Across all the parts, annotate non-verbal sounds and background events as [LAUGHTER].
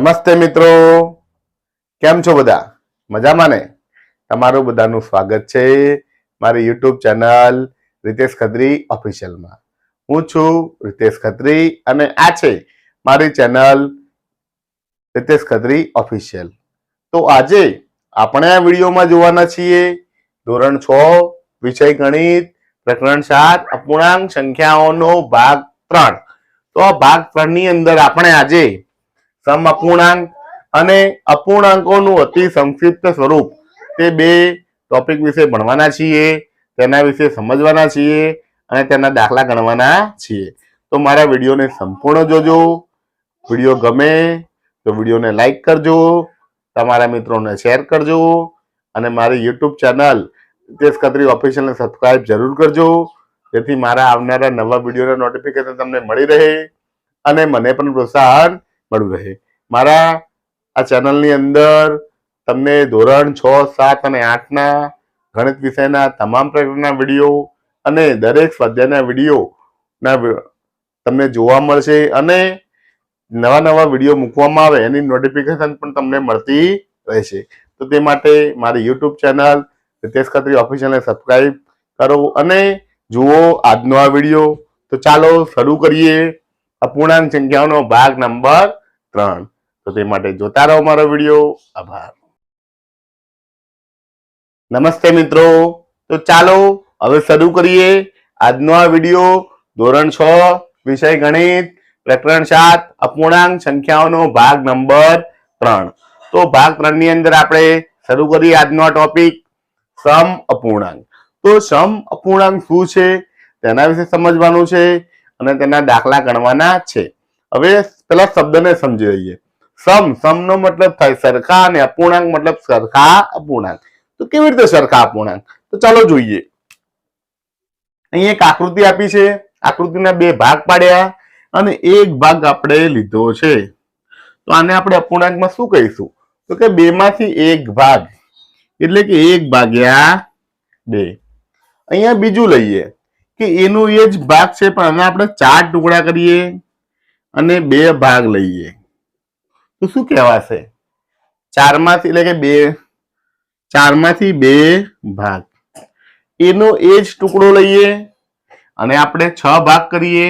નમસ્તે મિત્રો. કેમ છો બધા? મજામાં ને? તમારું બધાનું સ્વાગત છે મારી યુટ્યુબ ચેનલ રિતેશ ખત્રી ઓફિશિયલમાં. હું છું રિતેશ ખત્રી અને આ છે મારી ચેનલ રિતેશ ખત્રી ઓફિશિયલ. તો આજે આપણે આ વિડીયોમાં જોવાના છીએ ધોરણ છ, વિષય ગણિત, પ્રકરણ સાત, અપૂર્ણાંક સંખ્યાઓનો ભાગ ત્રણ. તો આ ભાગ ત્રણની અંદર આપણે આજે સમ અપૂર્ણાંક અને અપૂર્ણાંકોનું અતિ સંક્ષિપ્ત સ્વરૂપ. તે બે ટોપિક વિશે ભણવાના છીએ, તેના વિશે સમજવાના છીએ અને તેના દાખલા ગણવાના છીએ. તો મારા વિડીયોને સંપૂર્ણ જોજો. વીડિયો ગમે તો વિડીયોને લાઈક કરજો, તમારા મિત્રોને શેર કરજો અને મારી યુટ્યુબ ચેનલ રીતેશ ખત્રી ઓફિશિયલને સબસ્ક્રાઈબ જરૂર કરજો. જેથી મારા આવનારા નવા વિડીયોના નોટિફિકેશન તમને મળી રહે અને મને પણ પ્રોત્સાહન મળ્યું રહે મારા આ ચેનલની અંદર તમને ધોરણ છ, સાત અને આઠના ગણિત વિષયના તમામ પ્રકારના વીડિયો અને દરેક સ્વાધ્યાયના વિડીયોના તમને જોવા મળશે અને નવા નવા વીડિયો મૂકવામાં આવે એની નોટિફિકેશન પણ તમને મળતી રહેશે. તો તે માટે મારી યુટ્યુબ ચેનલ રીતેશ ખત્રી ઓફિશિયલને સબસ્ક્રાઈબ કરો અને જુઓ આજનો આ વીડિયો. તો ચાલો શરૂ કરીએ. અપૂર્ણાંક સંખ્યાઓનો ભાગ નંબર ત્રણ. તો તે માટે જોતા રહો મારો વીડિયો. આભાર. નમસ્તે મિત્રો. તો ચાલો હવે શરૂ કરીએ આજનો આ વીડિયો. ધોરણ છ, વિષય ગણિત, પ્રકરણ સાત, અપૂર્ણાંક સંખ્યાઓનો ભાગ નંબર ત્રણ. તો ભાગ ત્રણની અંદર આપણે શરૂ કરીએ આજનો આ ટોપિક, સમ અપૂર્ણાંક. તો સમ અપૂર્ણાંક શું છે? તેના વિશે સમજવાનું છે અને તેના દાખલા ગણવાના છે. હવે પેલા શબ્દને સમજી લઈએ સમ સમ નો મતલબ થાય સરખા અને અપૂર્ણાંક મતલબ સરખા અપૂર્ણાંક. તો કેવી રીતે સરખા અપૂર્ણાંક? તો ચાલો જોઈએ. અહીં એક આકૃતિ આપી છે. આકૃતિના બે ભાગ પાડ્યા અને એક ભાગ આપણે લીધો છે. તો આને આપણે અપૂર્ણાંકમાં શું કહીશું? તો કે બે માંથી એક ભાગ, એટલે કે એક ભાગ્યા બે. અહીંયા બીજું લઈએ કે એનું એ જ ભાગ છે, પણ આને આપણે ચાર ટુકડા કરીએ. અને બે ભાગ લઈએ. તો શું કહેવાશે? ચારમાંથી, એટલે કે બે, ચારમાંથી બે ભાગ. એનો એ જ ટુકડો લઈએ અને આપણે છ ભાગ કરીએ.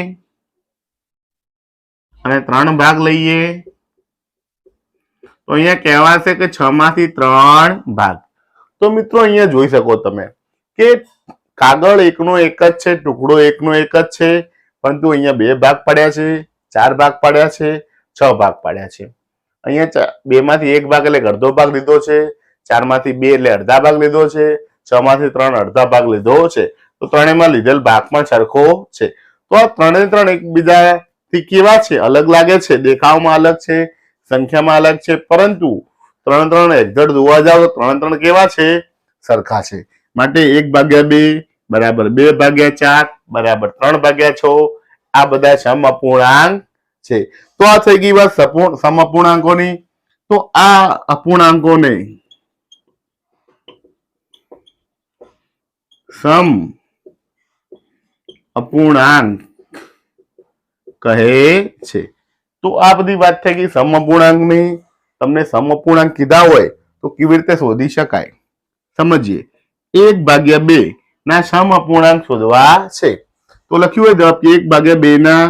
અને ત્રણ ભાગ લઈએ. તો અહીંયા કહેવાશે કે છ માંથી ત્રણ ભાગ. તો મિત્રો અહીંયા જોઈ શકો તમે કે કાગળ એકનો એક જ છે, ટુકડો એકનો એક જ છે, પરંતુ અહીંયા બે ભાગ પડ્યા છે. ચાર ભાગ પાડ્યા છે, છ ભાગ પાડ્યા છે. અહીંયા બે માંથી એક ભાગ એટલે અડધો ભાગ લીધો છે ચારમાંથી બે એટલે અડધા ભાગ લીધો છે છ માંથી ત્રણ અડધા ભાગ લીધો છે. તો ત્રણેયમાં લીધેલ ભાગ પણ સરખો છે. તો આ ત્રણે ત્રણ એકબીજાથી કેવા છે? અલગ લાગે છે? દેખાવમાં અલગ છે? સંખ્યામાં અલગ છે? પરંતુ ત્રણ ત્રણ એક્ઝેક્ટ જોવા જાવ તો ત્રણ ત્રણ કેવા છે? સરખા છે. માટે એક ભાગ્યા બે, બરાબર બે ભાગ્યા ચાર, બરાબર ત્રણ ભાગ્યા છ આ બધા સમઅપૂર્ણાંક છે. તો આ થઈ ગઈ વાત સમઅપૂર્ણાંકોની તો આ અપૂર્ણાંકોને સમ અપૂર્ણાંક કહે છે. તો આ બધી વાત થઈ ગઈ સમઅપૂર્ણાંકની તમને સમઅપૂર્ણાંક કીધા હોય તો કેવી રીતે શોધી શકાય? સમજીએ. એક ભાગ્યા બે ના સમઅપૂર્ણાંક શોધવા છે. તો લખ્યું હોય જવાબ કે એક ભાગ્યા બે ના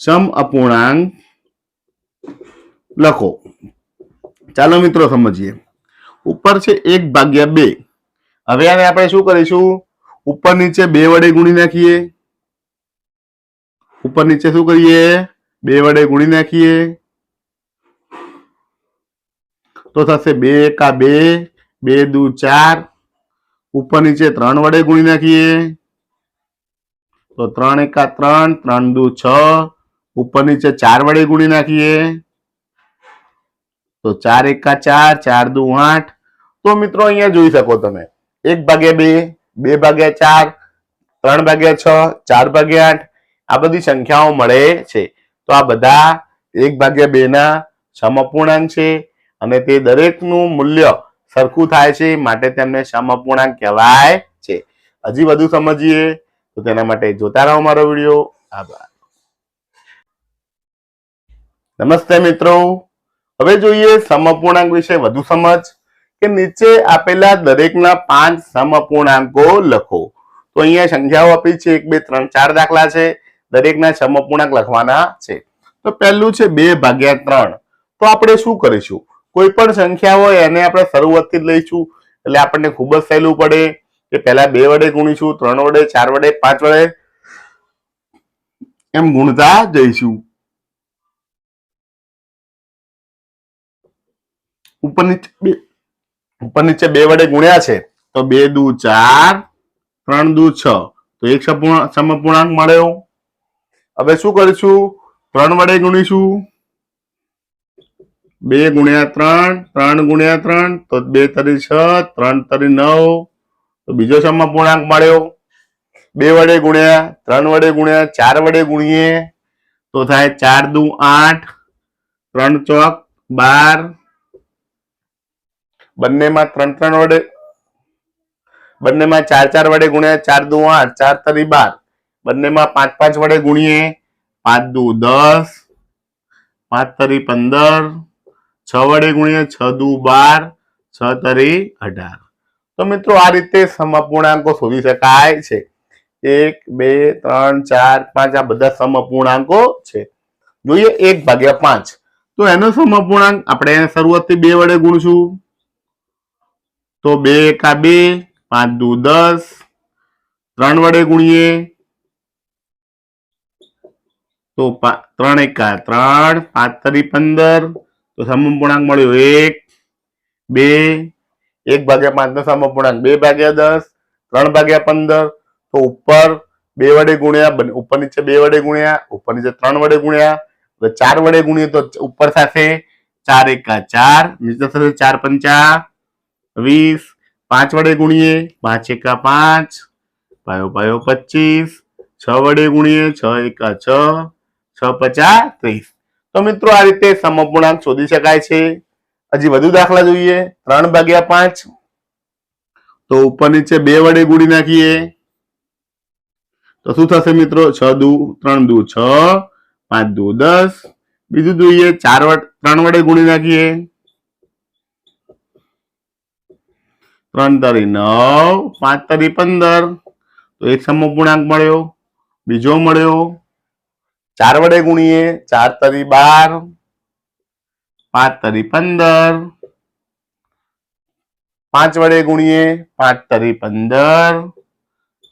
સમ અપૂર્ણાંક. લખો. ચાલો મિત્રો સમજીએ. ઉપર છે એક ભાગ્યા બે. હવે આને આપણે શું કરીશું? ઉપર નીચે બે વડે ગુણી નાખીએ. ઉપર નીચે શું કરીએ? બે વડે ગુણી નાખીએ. તો થશે બે એકા બે બે દુ ચાર. ઉપર નીચે ત્રણ વડે ગુણી નાખીએ. તો ત્રણ એકા ત્રણ ત્રણ દુ છ, ઉપર નીચે ચાર વડે ગુણી નાખીએ. તો ચાર એકા ચાર ચાર દુ આઠ. તો મિત્રો અહીંયા જોઈ શકો તમે, એક ભાગ્યા બે બે ભાગ્યા ચાર, ત્રણ ભાગ્યા છ, ચાર ભાગ્યા આઠ. આ બધી સંખ્યાઓ મળે છે. તો આ બધા એક ભાગ્યા બે ના સમઅપૂર્ણાંક છે અને તે દરેકનું મૂલ્ય સરખું થાય છે માટે તેમને સમઅપૂર્ણાંક કહેવાય છે. હજી વધુ સમજીએ. તો તેના માટે જોતા રહો મારો વીડિયો. આભાર. નમસ્તે મિત્રો. હવે જોઈએ સમઅપૂર્ણાંક વિશે વધુ સમજ કે નીચે આપેલા દરેકના પાંચ સમઅપૂર્ણાંકો લખો. તો અહીંયા સંખ્યાઓ આપી છે. એક, બે, ત્રણ, ચાર દાખલા છે. દરેકના સમઅપૂર્ણાંક લખવાના છે. તો પહેલું છે બે ભાગ્યા ત્રણ. તો આપણે શું કરીશું? કોઈ પણ સંખ્યા હોય એને આપણે શરૂઆતથી જ લઈશું. એટલે આપણને ખૂબ જ સહેલું પડે. કે પહેલા બે વડે ગુણીશું, ત્રણ વડે, ચાર વડે, પાંચ વડે? એમ ગુણતા જઈશું. ઉપર નીચે ઉપર નીચે બે વડે ગુણ્યા છે, તો બે દુ ચાર, ત્રણ દુ છ. તો એક સમપૂર્ણ સમઅપૂર્ણાંક મળ્યો હવે શું કરીશું? ત્રણ વડે ગુણીશું. બે ગુણ્યા ત્રણ ત્રણ ગુણ્યા ત્રણ, તો બે તરી છ, ત્રણ તરી નવ. તો બીજો સમઅપૂર્ણાંક મળ્યો. બે વડે ગુણ્યા, ત્રણ વડે ગુણ્યા, ચાર વડે ગુણીએ, તો થાય ચાર દુ આઠ, ત્રણ ચોક, બાર. બંનેમાં ત્રણ ત્રણ વડે, બંનેમાં ચાર ચાર વડે ગુણ્યા, ચાર દુ આઠ, ચાર તરી બાર. બંનેમાં પાંચ પાંચ વડે ગુણીએ, પાંચ દુ દસ, પાંચ તરી પંદર, છ વડે ગુણીએ, છ દુ બાર, છ તરી અઢાર. તો મિત્રો આ રીતે સમઅપૂર્ણાંકો શોધી શકાય છે. એક, બે, ત્રણ, ચાર, પાંચ, આ બધા સમઅપૂર્ણાંકો છે. જોઈએ એક ભાગ્યા પાંચ. તો એનો સમઅપૂર્ણાંક આપણે શરૂઆતથી બે વડે ગુણશું. તો બે એકા બે, પાંચ દુ દસ, ત્રણ વડે ગુણીએ. તો ત્રણ એકા ત્રણ, પાંચ તરી પંદર. તો સમઅપૂર્ણાંક મળ્યો એક, બે એક ભાગ્યા પાંચ નો સમઅપૂર્ણાંક બે ભાગ્યા દસ, ત્રણ ભાગ્યા પંદર, તો ઉપર બે વડે ગુણ્યા ઉપર નીચે બે વડે ગુણ્યા, ઉપર નીચે ત્રણ વડે ગુણ્યા ચાર વડે ગુણીએ તો ઉપર સાથે ચાર એકા ચાર, નીચે સાથે ચાર પંચા વીસ, પાંચ વડે ગુણીએ, પાંચ એકા પાંચ, પાયો પાયો પચીસ, છ વડે ગુણીએ, છ એકા છ છ પચાસ ત્રીસ. તો મિત્રો આ રીતે સમપૂર્ણાંક શોધી શકાય છે. હજી વધુ દાખલા જોઈએ. ત્રણ ભાગ્યા પાંચ. તો ઉપર નીચે બે વડે ગુણી નાખીએ. તો શું થશે મિત્રો? છ દુ, ત્રણ દુ, છ. પાંચ દુ, દસ. બીજું જોઈએ, ચાર ત્રણ વડે ગુણી નાખીએ. ત્રણ તરી નવ, પાંચ તરી પંદર. તો એક સમૂહપૂર્ણાંક મળ્યો. બીજો મળ્યો. ચાર વડે ગુણીએ, ચાર તરી બાર. પાંચ તરી પંદર પાંચ વડે ગુણીએ પાંચ તરી પંદર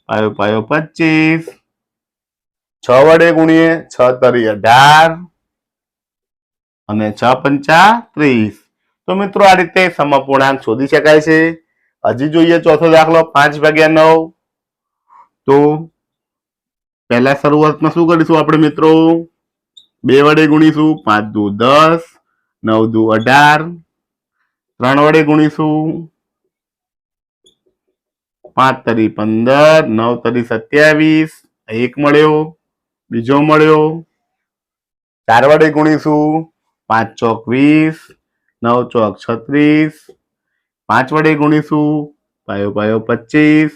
પાયો પાયો પચીસ છ વડે ગુણીએ છ તરી અઢાર અને છ પંચા ત્રીસ. તો મિત્રો આ રીતે સમપૂર્ણાંક શોધી શકાય છે. હજી જોઈએ ચોથો દાખલો પાંચ ભાગ્યા નવ. તો પહેલા શરૂઆતમાં શું કરીશું આપણે મિત્રો? બે વડે ગુણીશું, પાંચ દુ દસ. નવ દુ અઢાર. ત્રણ વડે ગુણીશું. પાંચ તરી પંદર, નવ તરી સત્યાવીસ, એક મળ્યો, બીજો મળ્યો. ચાર વડે ગુણીશું. પાંચ ચોક વીસ, નવ ચોક છત્રીસ. પાંચ વડે ગુણીશું. પાયો પાયો પચીસ,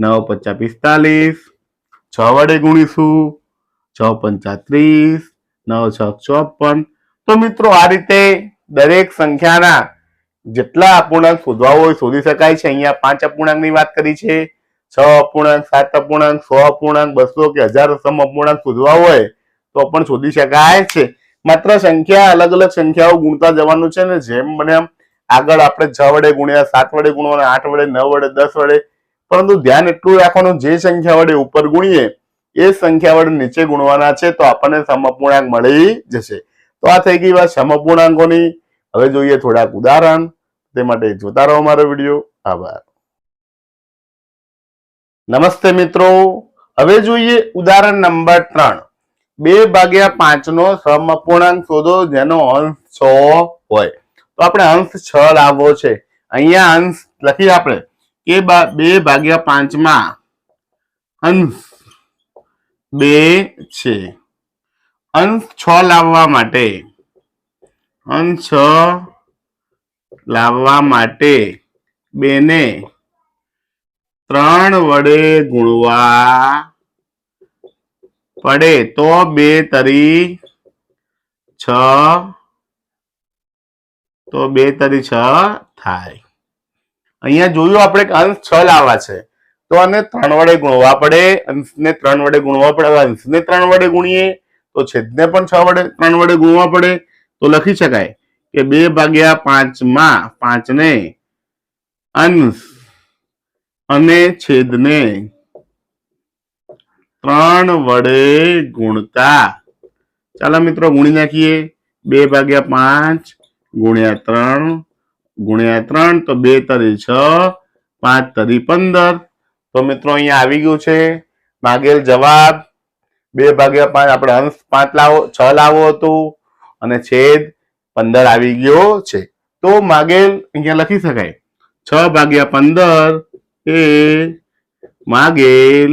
નવ પચા પિસ્તાલીસ. છ વડે ગુણીશું. છ પંચા ત્રીસ, નવ છ ચોપન. તો મિત્રો આ રીતે દરેક સંખ્યાના જેટલા અપૂર્ણાંક શોધવા હોય શોધી શકાય છે. અહીંયા પાંચ અપૂર્ણાંકની વાત કરી છે. છ અપૂર્ણાંક, સાત અપૂર્ણાંક, સો અપૂર્ણાંક, બસો કે હજાર સમ અપૂર્ણાંક શોધવા હોય તો પણ શોધી શકાય છે. માત્ર સંખ્યા અલગ અલગ સંખ્યાઓ ગુણતા જવાનું છે ને જેમ બને આમ આગળ આપણે છ વડે ગુણ્યા, સાત વડે ગુણવાના, આઠ વડે, નવ વડે, દસ વડે. પરંતુ ધ્યાન એટલું રાખવાનું જે સંખ્યા વડે ઉપર ગુણીએ, એ સંખ્યા વડે નીચે ગુણવાના છે તો આપણને સમઅપૂર્ણાંક મળી જશે. તો આ થઈ ગઈ વાત સમપૂર્ણાંકોની હવે જોઈએ થોડાક ઉદાહરણ. તે માટે જોતા રહો મારો વીડિયો. આભાર. નમસ્તે મિત્રો. હવે જોઈએ ઉદાહરણ નંબર ત્રણ. બે ભાગ્યા પાંચ નો સમઅપૂર્ણાંક શોધો જેનો અંશ છ હોય. તો આપણે અંશ છ લાવવો છે. અહીંયા અંશ લખીએ આપણે. કે બા- ભાગ્યા પાંચમાં અંશ બે છે. અંશ છ લાવવા માટે. અંશ છ લાવવા માટે બેને ત્રણ વડે ગુણવા પડે તો બે તરી છ, તો બે તરી છ થાય. અહીંયા જોયું આપણે અંશ છ લાવવા છે. તો આને ત્રણ વડે ગુણવા પડે, અંશને ત્રણ વડે ગુણવા પડે, અંશને ત્રણ વડે ગુણીએ. તો છેદને પણ છ વડે, ત્રણ વડે ગુણવા પડે, તો લખી શકાય કે બે ભાગ્યા પાંચમાં પાંચને અંશ અને છેદને ત્રણ વડે ગુણતા. ચાલો મિત્રો ગુણી નાખીએ. બે ભાગ્યા પાંચ ગુણ્યા ત્રણ ગુણ્યા ત્રણ તો બે તરી છ, પાંચ તરી પંદર. તો મિત્રો અહીંયા આવી ગયું છે. માગેલ જવાબ બે ભાગ્યા પાંચ, આપણે અંશ પાંચ લાવો, છ લાવો હતો અને છેદ પંદર આવી ગયો છે. તો માગેલ અહીંયા લખી શકાય. છ ભાગ્યા પંદર એ માગેલ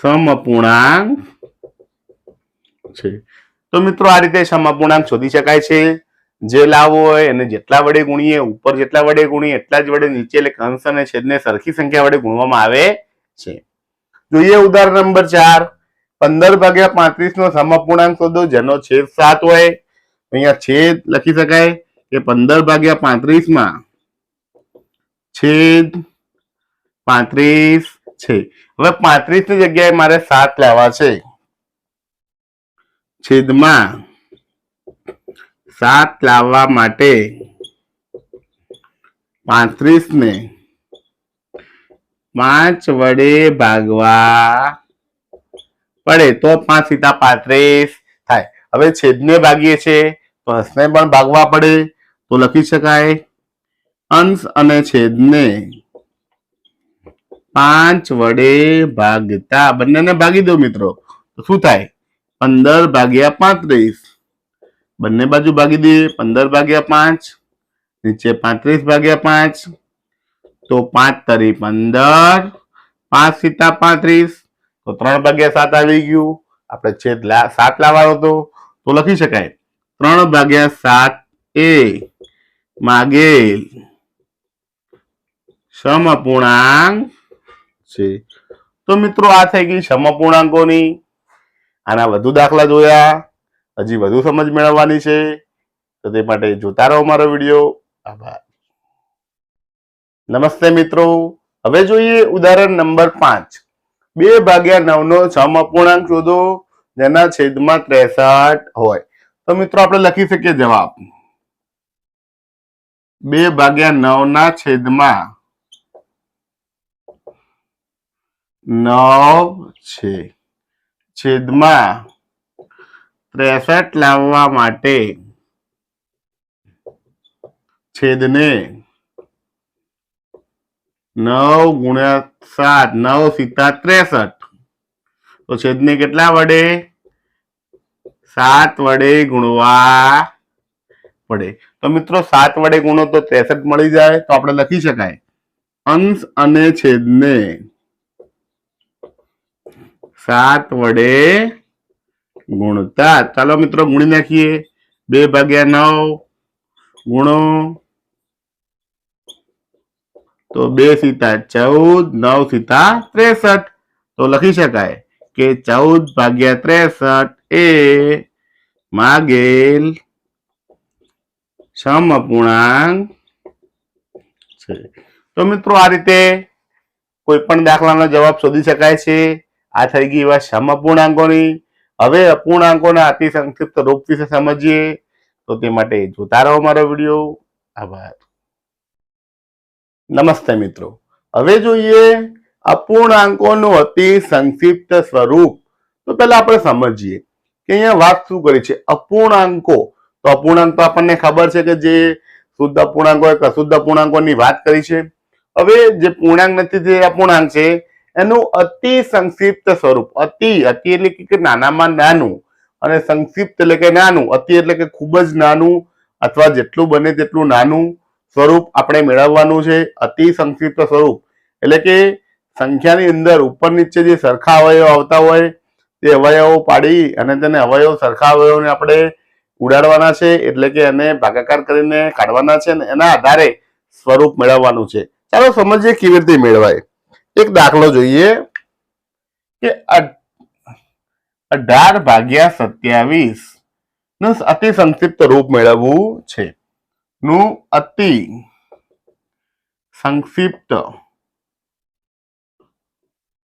સમપૂર્ણાંક છે. તો મિત્રો આ રીતે સમઅપૂર્ણાંક શોધી શકાય છે. જે લાવવો હોય એને જેટલા વડે ગુણીએ, ઉપર જેટલા વડે ગુણીએ, એટલા જ વડે નીચે એટલે અંશ અને છેદને સરખી સંખ્યા વડે ગુણવામાં આવે છે. જોઈએ ઉદાહરણ નંબર ચાર. પંદર ભાગ્યા પાંત્રીસ નો સમઅપૂર્ણાંક શોધો, જેનો છેદ સાત હોય. અહીંયા છેદ લખી શકાય કે પંદર ભાગ્યા પાંત્રીસમાં છેદ પાંત્રીસ છે. હવે પાંત્રીસની જગ્યાએ મારે સાત લેવા છે. છેદમાં સાત લાવવા માટે પાંત્રીસ ને પાંચ વડે ભાગવા. પડે તો પાંચ સીતા પાંત્રીસ થાય. હવે છેદને ભાગીએ છે અંશને પણ ભાગવા પડે, તો લખી શકાય. અંશ અને છેદને પાંચ વડે ભાગતા. બંનેને ભાગી દો મિત્રો. તો શું થાય? પંદર ભાગ્યા પાંત્રીસ. બંને બાજુ ભાગી દઈએ. પંદર ભાગ્યા પાંચ. નીચે પાંત્રીસ ભાગ્યા પાંચ. તો પાંચ તરી પંદર, પાંચ સીતા પાંત્રીસ. તો ત્રણ ભાગ્યા સાત આવી ગયું. આપણે છેદ સાત લાવવાનો હતો. તો લખી શકાય. ત્રણ ભાગ્યા સાત એ માગેલ સમપૂર્ણાંક છે. તો મિત્રો આ થઈ ગઈ સમપૂર્ણાંકોની આના વધુ દાખલા જોયા. હજી વધુ સમજ મેળવવાની છે. તો તે માટે જોતા રહો મારો વીડિયો. આભાર. નમસ્તે મિત્રો. હવે જોઈએ ઉદાહરણ નંબર પાંચ. બે ભાગ્યા નવ નો સમઅપૂર્ણાંક શોધો. જેના છેદમાં ત્રેસઠ હોય. તો મિત્રો આપણે લખી શકીએ જવાબ. બે ભાગ્યા નવ ના છેદમાં નવ છેદમાં ત્રેસઠ લાવવા માટે છેદને નવ ગુણ્યા સાત, નવ સીતા ત્રેસઠ. તો છેદને કેટલા વડે? સાત વડે ગુણવા પડે તો મિત્રો, સાત વડે ગુણો તો ત્રેસઠ મળી જાય, તો આપણે લખી શકાય. અંશ અને છેદને સાત વડે ગુણતા. ચાલો મિત્રો, ગુણી નાખીએ. બે ભાગ્યા નવ ગુણો તો બે સીતા ચૌદ, નવ સીતા ત્રેસઠ. તો લખી શકાય કે ચૌદ ભાગ્યા ત્રેસઠ એ માગેલ સમઅપૂર્ણાંક છે. તો મિત્રો આ રીતે કોઈ પણ દાખલાનો જવાબ શોધી શકાય છે. આ થઈ ગઈ એવા સમઅપૂર્ણાંકોની હવે અપૂર્ણાંકોના અતિ સંક્ષિપ્ત રૂપ વિશે સમજીએ. તો તે માટે જોતા રહો મારો વીડિયો. આભાર. નમસ્તે મિત્રો. હવે જોઈએ અપૂર્ણાંકોનું અતિ સંક્ષિપ્ત સ્વરૂપ. તો પહેલા આપણે સમજીએ કે અહીંયા વાત શું કરી છે? અપૂર્ણાંકો. તો અપૂર્ણાંક તો આપણને ખબર છે કે જે શુદ્ધ અપૂર્ણાંકો અશુદ્ધ અપૂર્ણાંકોની વાત કરી છે. હવે જે પૂર્ણાંક નથી, જે અપૂર્ણાંક છે, એનું અતિ સંક્ષિપ્ત સ્વરૂપ. અતિ અતિ એટલે કે નાનામાં નાનું. અને સંક્ષિપ્ત એટલે કે નાનું. અતિ એટલે કે ખૂબ જ નાનું અથવા જેટલું બને તેટલું નાનું. સ્વરૂપ આપણે મેળવવાનું છે, અતિ સંક્ષિપ્ત સ્વરૂપ. એટલે કે સંખ્યાની અંદર ઉપર નીચે જે સરખા અવયવો આવતા હોય, તે અવયવો પાડી અને તેને અવયવ સરખા અવયવોને આપણે ઉડાડવાના છે, એટલે કે એને ભાગાકાર કરીને કાઢવાના છે અને એના આધારે સ્વરૂપ મેળવવાનું છે. ચાલો સમજીએ કેવી રીતે મેળવાય. એક દાખલો જોઈએ કે અઢ- અઢાર ભાગ્યા સત્યાવીસ અતિ સંક્ષિપ્ત રૂપ મેળવવું છે. નું અતિ સંક્ષિપ્ત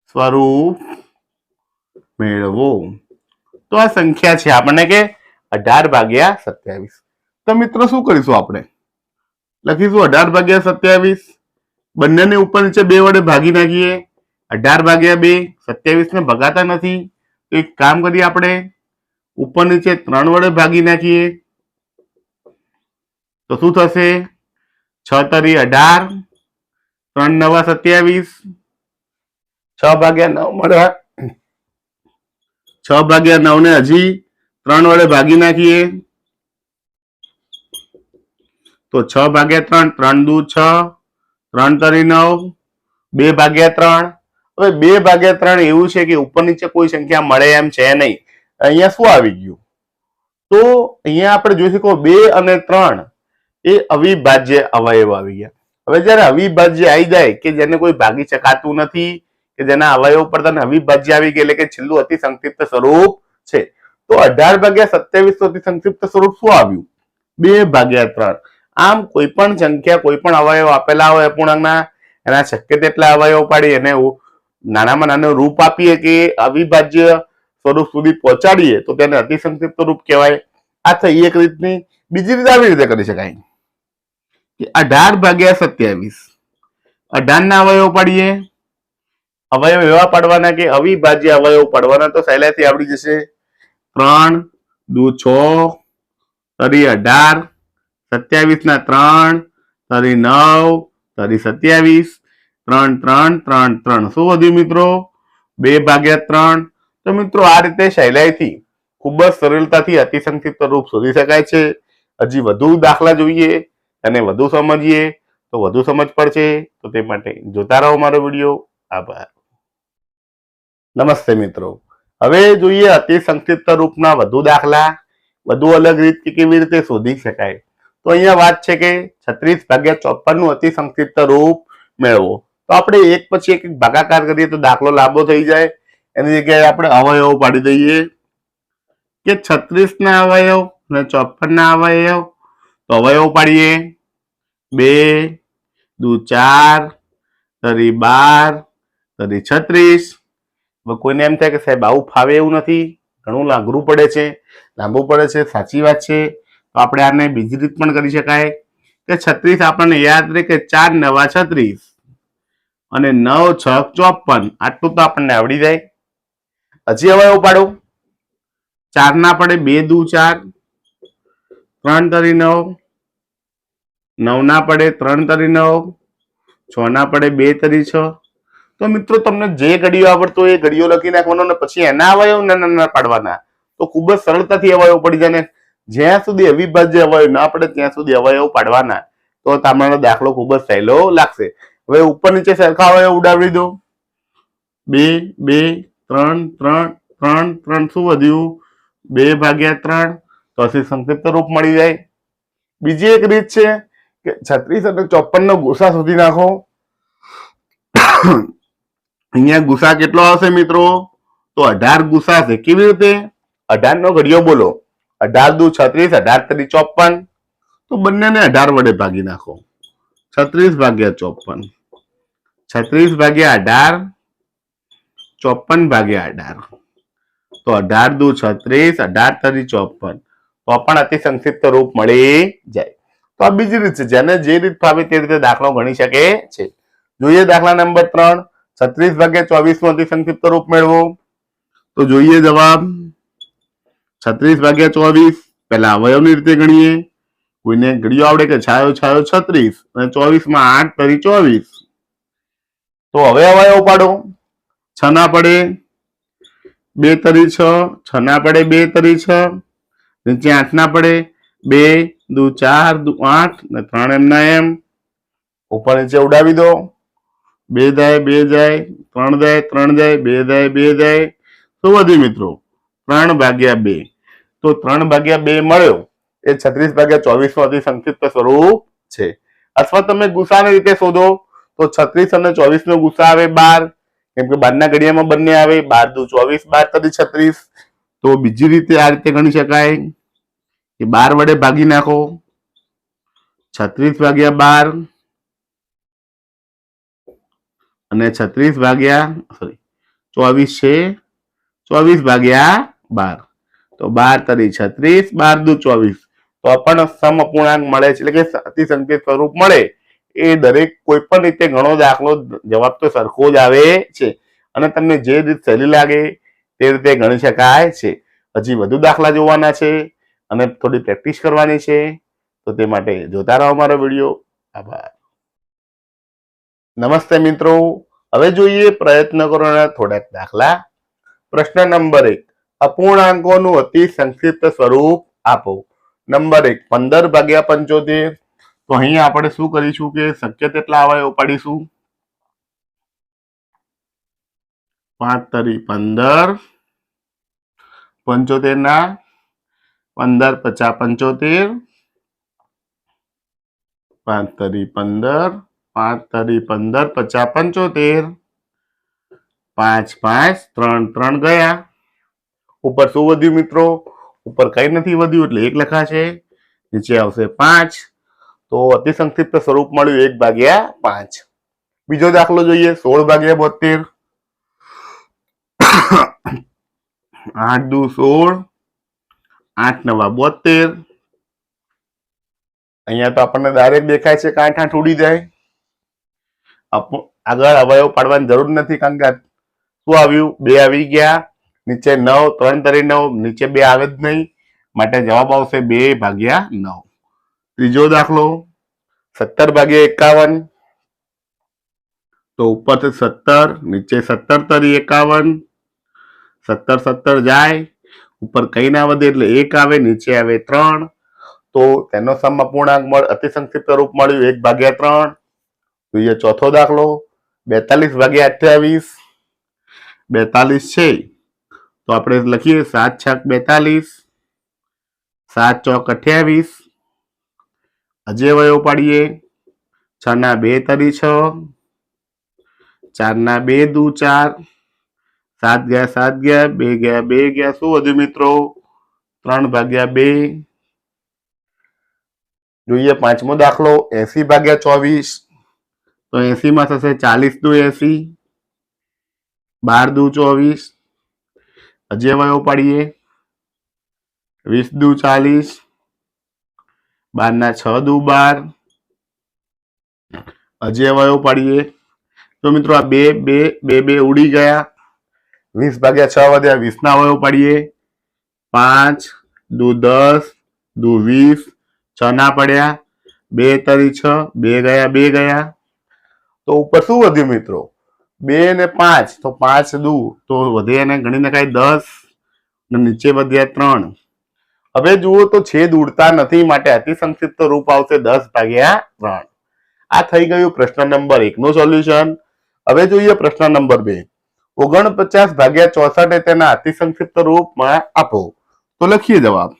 સ્વરૂપ મેળવો તો આ સંખ્યા છે આપણને કે અઢાર ભાગ્યા સત્યાવીસ તો મિત્રો શું કરીશું આપણે લખીશું અઢાર ભાગ્યા સત્યાવીસ બંનેને ઉપર નીચે બે વડે ભાગી નાખીએ અઢાર ભાગ્યા બે સત્યાવીસ ને ભગાતા નથી એક કામ કરીએ આપણે ઉપર નીચે ત્રણ વડે ભાગી નાખીએ તો શું થશે? છ તરી અઢાર, ત્રણ નવા સત્યાવીસ, છ ભાગ્યા નવ મળે છ ભાગ્યા નવ ને હજી ત્રણ વડે ભાગી નાખીએ. તો છ ભાગ્યા ત્રણ ત્રણ દુ છ, ત્રણ તરી નવ, બે ભાગ્યા ત્રણ. હવે બે ભાગ્યા ત્રણ એવું છે કે ઉપર નીચે કોઈ સંખ્યા મળે એમ છે નહીં. અહીંયા શું આવી ગયું? તો અહીંયા આપણે જોઈ શકો બે અને ત્રણ એ અવિભાજ્ય અવયવ આવી ગયા. હવે જયારે અવિભાજ્ય આવી જાય કે જેને કોઈ ભાગી શકાતું નથી, કે જેના અવયવ તને અવિભાજ્ય આવી ગયા એટલે કે છેલ્લું અતિ સંક્ષિપ્ત સ્વરૂપ છે, તો અઢાર ભાગ્યા સત્યાવીસ અતિ સંક્ષિપ્ત સ્વરૂપ શું આવ્યું? બે ભાગ્યા ત્રણ. આમ કોઈ પણ સંખ્યા, કોઈ પણ અવયવ આપેલા હોય અપૂર્ણાંકના, એના શક્ય તેટલા અવયવ પાડી એને નાનામાં નાનું રૂપ આપીએ કે અવિભાજ્ય સ્વરૂપ સુધી પહોંચાડીએ, તો તેને અતિ સંક્ષિપ્ત રૂપ કહેવાય. આ થઈ એક રીતની. બીજી રીતે આવી રીતે કરી શકાય. અઢાર ભાગ્યા સત્યાવીસ. અઢાર ના અવયવ પાડીએ. અવયવ એવા પાડવાના કે અવિભાજ્ય અવયવ પાડવાના. તો સહેલાઈથી આવડી જશે. ત્રણ, દુ, છ, તરી અઢાર. સત્યાવીસ ના ત્રણ, તરી નવ, તરી સત્યાવીસ. ત્રણ ત્રણ ત્રણ ત્રણ. શું વધ્યું મિત્રો? બે ભાગ્યા ત્રણ. તો મિત્રો આ રીતે સહેલાઈથી ખૂબ જ સરળતાથી અતિસંક્ષિપ્ત રૂપ શોધી શકાય છે. હજી વધુ દાખલા જોઈએ. અને વધુ સમજીએ, તો વધુ સમજ પડશે. તો તે માટે જોતા રહો મારો વીડિયો. આભાર. નમસ્તે મિત્રો. હવે જોઈએ અતિ સંક્ષિપ્ત રૂપના વધુ દાખલા. વધુ અલગ રીત કેવી રીતે શોધી શકાય? તો અહીંયા વાત છે કે છત્રીસ ભાગ્યા ચોપનનું અતિ સંક્ષિપ્ત રૂપ મેળવો. તો આપણે એક પછી એક ભાગાકાર કરીએ તો દાખલો લાંબો થઈ જાય. એની જગ્યાએ આપણે અવયવો પાડી દઈએ કે છત્રીસ ના અવયવ અને ચોપન ના અવયવ તો અવયવ પાડીએ બે, દુ ચાર, તરી બાર, તરી છત્રીસ. કોઈને એમ થાય કે સાહેબ આવું ફાવે એવું નથી. ઘણું લાંગરું પડે છે. લાંબુ પડે છે. સાચી વાત છે. તો આપણે આને બીજી રીત પણ કરી શકાય કે છત્રીસ આપણને યાદ રહે કે ચાર નવા છત્રીસ અને નવ છ ચોપન. આટલું તો આપણને આવડી જાય. હજી હવે એવું ચાર ના પડે બે, દુ ચાર. ત્રણ તરી નવ. નવ ના પડે ત્રણ તરી નવ. છ ના પડે બે તરી છ. તો મિત્રો તમને જે ઘડીઓ આવડતો એ ઘડીઓ લખી નાખવાનો ને પછી એના અવયવ નાના પાડવાના. તો ખૂબ જ સરળતાથી અવયવ પડી જાય ને જ્યાં સુધી અવિભાજ્ય અવયવ ના પડે ત્યાં સુધી અવયવ પાડવાના. તો તમારો દાખલો ખૂબ જ સહેલો લાગશે. હવે ઉપર નીચે સરખા અવયવ ઉડાવી દો. બે બે, ત્રણ ત્રણ ત્રણ ત્રણ શું વધ્યું? બે ભાગ્યા ત્રણ. અસી સંક્ષિપ્ત રૂપ મળી જાય. બીજી એક રીત છે કે છત્રીસ અને ચોપન નો ગુસા શોધી નાખો. અહીંયા ગુસા કેટલો આવશે મિત્રો? તો અઢાર ગુસા છે કેવી રીતે? અઢાર નો ઘડિયો બોલો. અઢાર દુ છત્રીસ, અઢાર તરી ચોપન તો બંનેને અઢાર વડે ભાગી નાખો. છત્રીસ ભાગ્યા ચોપન છત્રીસ ભાગ્યા અઢાર. ચોપન ભાગ્યા અઢાર. તો અઢાર દુ છત્રીસ, અઢાર તરી ચોપન તો પણ અતિ સંક્ષિપ્ત રૂપ મળી જાય. તો આ બીજી રીત છે, જેને જે રીત ફાવે તે રીતે દાખલો ગણી શકે છે. જોઈએ દાખલા નંબર ત્રણ, છત્રીસ ભાગ્યા ચોવીસનું અતિ સંક્ષિપ્ત રૂપ મેળવો. તો જોઈએ જવાબ, છત્રીસ ભાગ્યા ચોવીસ પેલા અવયવની રીતે ગણીએ. કોઈને ગળ્યો આવડે કે છાયો છાયો છત્રીસ, અને ચોવીસમાં આઠ તરી ચોવીસ. તો હવે અવયવ પાડો છ ના પડે, બે તરી છ છ ના પડે બે તરી છ. નીચે આઠ ના પડે. બે, દુ, ચાર, દુ, આઠ ને ત્રણ એમના એમ. ઉપર નીચે ઉડાવી દો. બે જાય બે જાય, ત્રણ જાય ત્રણ જાય, બે જાય બે જાય. તો વધ્યું મિત્રો, ત્રણ ભાગ્યા બે. તો ત્રણ ભાગ્યા બે મળ્યો. એ છત્રીસ ભાગ્યા ચોવીસનું અતિ સંક્ષિપ્ત સ્વરૂપ છે. અથવા તમે ગુસાની રીતે શોધો, તો છત્રીસ અને ચોવીસ નો ગુસા આવે બાર. કેમ કે બારના ઘડિયામાં બંને આવે. બાર દુ ચોવીસ, બાર તરી છત્રીસ. તો બીજી રીતે આ રીતે ગણી શકાય એ બાર વડે ભાગી નાખો. છત્રીસ ભાગ્યા બાર અને છત્રીસ ભાગ્યા સોરી ચોવીસ છે. ચોવીસ ભાગ્યા બાર. તો બાર તરી છત્રીસ, બાર દુ ચોવીસ. તો પણ સમઅપૂર્ણાંક મળે છે, એટલે કે અતિસંકેત સ્વરૂપ મળે. એ દરેક કોઈ પણ રીતે ઘણો દાખલો જવાબ તો સરખો જ આવે છે. અને તમને જે રીત સહેલી લાગે તે રીતે ગણી શકાય છે. હજી વધુ દાખલા જોવાના છે અને થોડી પ્રેક્ટિસ કરવાની છે. તો તે માટે જોતા રહો અમારો વીડિયો. આભાર. નમસ્તે મિત્રો. હવે જોઈએ પ્રયત્ન કરોના થોડાક દાખલા. પ્રશ્ન નંબર એક. અપૂર્ણાંકોનું અતિ સંક્ષિપ્ત સ્વરૂપ આપો. નંબર એક, પંદર ભાગ્યા પંચોતેર. તો અહીંયા આપણે શું કરીશું કે શક્ય તેટલા અવાય પાડીશું. પાંચ તરી પંદર, પંચોતેર ના, પંદર પચાસ પંચોતેર, પાંચ તરી પંદર, પાંચ તરી પંદર પચાસ પંચોતેર, પાંચ પાંચ ત્રણ ત્રણ ગયા. ઉપર શું વધ્યું મિત્રો? ઉપર કઈ નથી વધ્યું એટલે એક લખાશે, નીચે આવશે પાંચ. તો અતિ સંક્ષિપ્ત સ્વરૂપ મળ્યું એક ભાગ્યા પાંચ. બીજો દાખલો જોઈએ, સોળ ભાગ્યા બોતેર [COUGHS] આઠ દુ સોળ, આઠ નવા બોતેર. અહીંયા તો આપણને ડાયરેક્ટ દેખાય છે કે આઠ આઠ ઉડી જાય. આગળ અવયવ પાડવાની જરૂર નથી કારણ કે શું આવ્યું? બે આવી ગયા, નીચે નવ, ત્રણ તરી નવ, નીચે બે આવે જ નહીં. માટે જવાબ આવશે બે ભાગ્યા નવ. ત્રીજો દાખલો, સત્તર ભાગ્યા એકાવન. તો ઉપરથી સત્તર, નીચે સત્તર તરી એકાવન. સત્તર સત્તર જાય, ઉપર કઈ ના વધે એટલે એક આવે, નીચે આવે ત્રણ. તો તેનો સમ અપૂર્ણાંક મળ અતિ રૂપ મળ્યું, એક ભાગ્યા ત્રણ. જોઈએ ચોથો દાખલો, બેતાલીસ ભાગ્યા અઠ્યાવીસ. બેતાલીસ છે. તો આપણે લખીએ, સાત છક બેતાલીસ. સાત ચોક અઠ્યાવીસ. અજેવયો પાડીએ. છ ના બે તરી છ. ચાર ના બે દુ ચાર. સાત ગયા સાત ગયા, બે ગયા બે ગયા. શું વધ્યું મિત્રો? ત્રણ ભાગ્યા બે. જોઈએ પાંચમો દાખલો, એસી ભાગ્યા ચોવીસ. તો એસી માં થશે ચાલીસ દુ એસી. બાર દુ ચોવીસ. અજેવયો પાડીએ વીસ દુ ચાલીસ. બાર ના છ દુ બાર. અજેવયો પાડીએ તો મિત્રો આ બે બે બે બે ઉડી ગયા. વીસ ભાગ્યા છ વધ્યા વીસ ના અવયવ પાડીએ. પાંચ, દુ દસ, દુ વીસ, છ ના પડ્યા. બે તરી છ, બે ગયા બે ગયા. તો ઉપર શું વધ્યું મિત્રો? બે ને પાંચ, તો પાંચ દુ, તો વધે અને ગણી નખાય દસ, ને નીચે વધ્યા ત્રણ. હવે જુઓ તો છેદ ઉડતા નથી, માટે અતિ સંક્ષિપ્ત રૂપ આવશે દસ ભાગ્યા ત્રણ. આ થઈ ગયું પ્રશ્ન નંબર એક નું સોલ્યુશન. હવે જોઈએ પ્રશ્ન નંબર બે. ઓગણપચાસ ભાગ્યા ચોસઠ એ તેના અતિ સંક્ષિપ્ત રૂપમાં આપો. તો લખીએ જવાબ.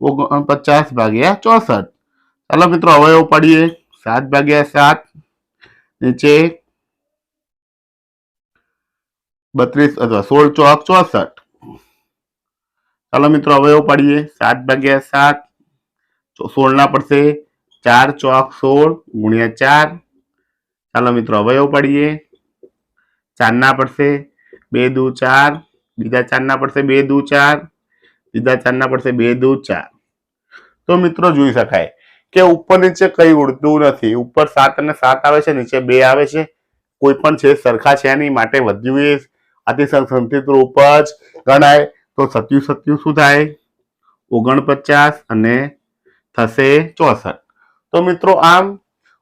ઓગણપચાસ ભાગ્યા ચોસઠ. ચાલો મિત્રો અવયવ પાડીએ સાત ભાગ્યા સાત, નીચે બત્રીસ અથવા સોળ ચોક ચોસઠ. ચાલો મિત્રો અવયવ પાડીએ સાત ભાગ્યા સાત સોળ ના પડશે. ચાર ચોક સોળ ગુણ્યા ચાર. ચાલો મિત્રો અવયવ પાડીએ ચાર ના પડશે. બે દુ ચાર. બીજા ચારના પડશે, બે દુ ચાર. બીજા ચારના પડશે, બે દુ ચાર. તો મિત્રો જોઈ શકાય કે ઉપર નીચે કઈ ઉડતું નથી. ઉપર સાત અને સાત આવે છે, નીચે બે આવે છે. કોઈ પણ છે સરખા છે નહીં, માટે વધ્યું એ અતિસંધિત રૂપ જ ગણાય. તો સત્યુ સત્યુ શું થાય? ઓગણપચાસ અને થશે ચોસઠ. તો મિત્રો આમ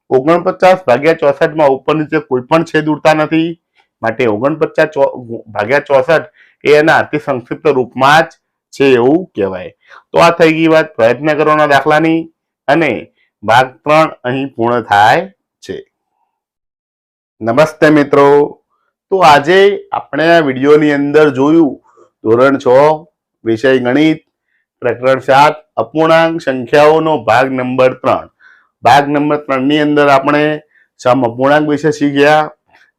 ઓગણપચાસ ભાગ્યા ચોસઠમાં ઉપર નીચે કોઈ પણ છેદ ઉડતા નથી. માટે ઓગણપચાસ ભાગ્યા ચોસઠ એ એના અતિ સંક્ષિપ્ત રૂપમાં જ છે એવું કહેવાય. તો આ થઈ ગઈ વાત પ્રયત્ન કરવાના દાખલાની અને ભાગ ત્રણ અહીં પૂર્ણ થાય છે. નમસ્તે મિત્રો. તો આજે આપણે આ વિડીયોની અંદર જોયું ધોરણ છ, વિષય ગણિત, પ્રકરણ સાત, અપૂર્ણાંક સંખ્યાઓનો ભાગ નંબર ત્રણ. ભાગ નંબર ત્રણની અંદર આપણે સમ અપૂર્ણાંક વિશે શીખ્યા.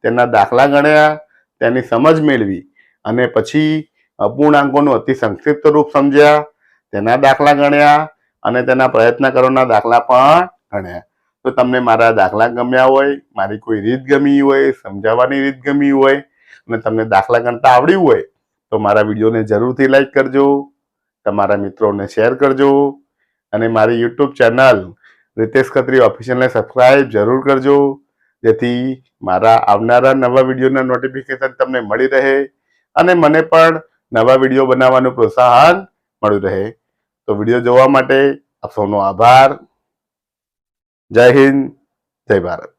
તેના દાખલા ગણ્યા, તેની સમજ મેળવી અને પછી અપૂર્ણાંકોનું અતિ સંક્ષિપ્ત રૂપ સમજ્યા, તેના દાખલા ગણ્યા અને તેના પ્રયત્ન કરોના દાખલા પણ ગણ્યા. તો તમને મારા દાખલા ગમ્યા હોય, મારી કોઈ રીત ગમી હોય, સમજાવવાની રીત ગમી હોય અને તમને દાખલા ગણતા આવડ્યું હોય, તો મારા વિડીયોને જરૂરથી લાઈક કરજો, તમારા મિત્રોને શેર કરજો અને મારી યુટ્યુબ ચેનલ રિતેશ ખત્રી ઓફિશિયલને સબસ્ક્રાઈબ જરૂર કરજો. જેથી મારા આવનારા નવા વિડીયોના નોટિફિકેશન તમને મળી રહે અને મને પણ નવા વીડિયો બનાવવાનું પ્રોત્સાહન મળ્યું રહે. તો વીડિયો જોવા માટે આપ સૌનો આભાર. જય હિન્દ, જય ભારત.